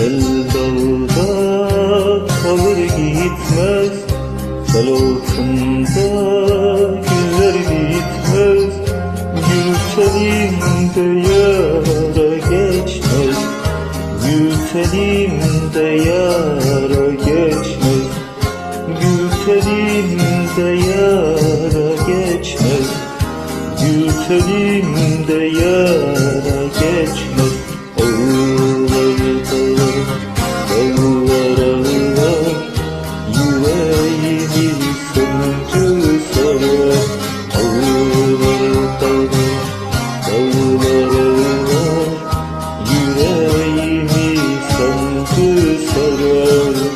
El dağda kalır gitmez Sel altında güller bitmez Gül telinde yara geçmez Gül telinde yara geçmez. Gül telinde yara geçmez Gül telinde yara gönlü sarar